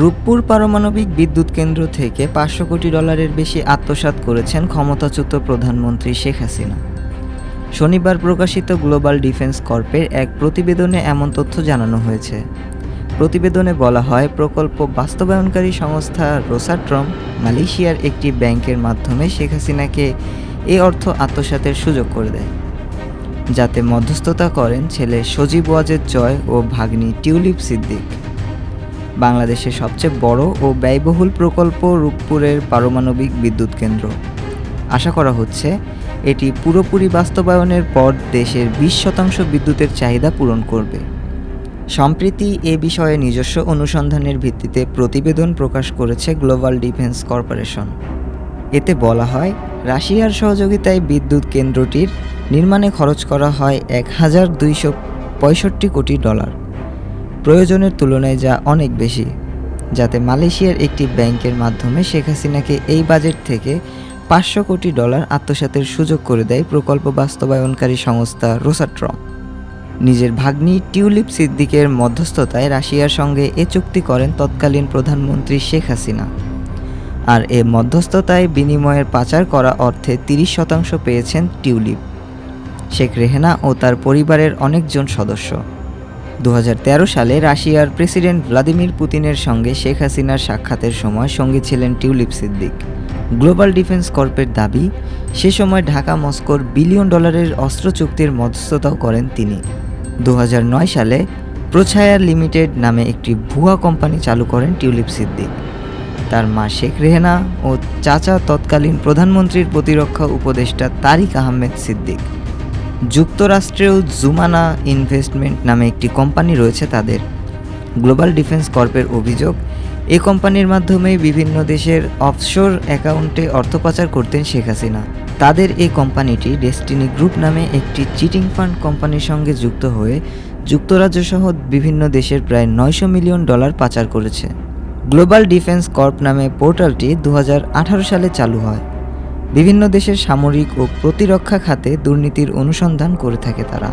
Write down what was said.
রূপপুর পারমাণবিক বিদ্যুৎ কেন্দ্র থেকে পাঁচশো কোটি ডলারের বেশি আত্মসাৎ করেছেন ক্ষমতাচ্যুত প্রধানমন্ত্রী শেখ হাসিনা। শনিবার প্রকাশিত গ্লোবাল ডিফেন্স কর্পের এক প্রতিবেদনে এমন তথ্য জানানো হয়েছে। প্রতিবেদনে বলা হয়, প্রকল্প বাস্তবায়নকারী সংস্থা রোসাট্রম মালয়েশিয়ার একটি ব্যাংকের মাধ্যমে শেখ হাসিনাকে এই অর্থ আত্মসাতের সুযোগ করে দেয়। যাতে মধ্যস্থতা করেন ছেলে সজীব ওয়াজেদ জয় ও ভাগ্নি টিউলিপ সিদ্দিক। বাংলাদেশের সবচেয়ে বড় ও ব্যয়বহুল প্রকল্প রূপপুরের পারমাণবিক বিদ্যুৎ কেন্দ্র। আশা করা হচ্ছে, এটি পুরোপুরি বাস্তবায়নের পর দেশের বিশ শতাংশ বিদ্যুতের চাহিদা পূরণ করবে। সম্প্রতি এ বিষয়ে নিজস্ব অনুসন্ধানের ভিত্তিতে প্রতিবেদন প্রকাশ করেছে গ্লোবাল ডিফেন্স কর্পোরেশন। এতে বলা হয়, রাশিয়ার সহযোগিতায় বিদ্যুৎ কেন্দ্রটির নির্মাণে খরচ করা হয় এক হাজার দুইশো পঁয়ষট্টি কোটি ডলার। প্রয়োজনের তুলনায় যা অনেক বেশি, যাতে মালয়েশিয়ার একটি ব্যাংকের মাধ্যমে শেখ হাসিনাকে এই বাজেট থেকে পাঁচশো কোটি ডলার আত্মসাতের সুযোগ করে দেয় প্রকল্প বাস্তবায়নকারী সংস্থা রোসাট্রম নিজের ভাগ্নি টিউলিপ সিদ্দিকের মধ্যস্থতায় রাশিয়ার সঙ্গে এ চুক্তি করেন তৎকালীন প্রধানমন্ত্রী শেখ হাসিনা। আর এ মধ্যস্থতায় বিনিময়ের পাচার করা অর্থে তিরিশ শতাংশ পেয়েছেন টিউলিপ। শেখ রেহেনা ও তার পরিবারের অনেকজন সদস্য। দু হাজার তেরো সালে রাশিয়ার প্রেসিডেন্ট ভ্লাদিমির পুতিনের সঙ্গে শেখ হাসিনার সাক্ষাতের সময় সঙ্গে ছিলেন টিউলিপ সিদ্দিক। গ্লোবাল ডিফেন্স কর্পের দাবি, সে সময় ঢাকা মস্কোর বিলিয়ন ডলারের অস্ত্র চুক্তির মধ্যস্থতাও করেন তিনি। দু হাজার নয় সালে প্রছায়ার লিমিটেড নামে একটি ভুয়া কোম্পানি চালু করেন টিউলিপ সিদ্দিক। তার মা শেখ রেহেনা ও চাচা তৎকালীন প্রধানমন্ত্রীর প্রতিরক্ষা উপদেষ্টা তারিক আহমেদ সিদ্দিক। যুক্তরাষ্ট্রেও জুমানা ইনভেস্টমেন্ট নামে একটি কোম্পানি রয়েছে তাদের। গ্লোবাল ডিফেন্স কর্পের অভিযোগ এই কোম্পানির মাধ্যমে বিভিন্ন দেশের অফশোর অ্যাকাউন্টে অর্থ পাচার করতেন শেখ হাসিনা। তাদের এই কোম্পানিটি ডেস্টিনি গ্রুপ নামে একটি চিটিং ফান্ড কোম্পানির সঙ্গে যুক্ত হয়ে যুক্তরাজ্য সহ বিভিন্ন দেশের প্রায় নয়শো মিলিয়ন ডলার পাচার করেছে। গ্লোবাল ডিফেন্স কর্প নামে পোর্টালটি দু হাজার আঠারো সালে চালু হয়। বিভিন্ন দেশের সামরিক ও প্রতিরক্ষা খাতে দুর্নীতির অনুসন্ধান করে থাকে তারা।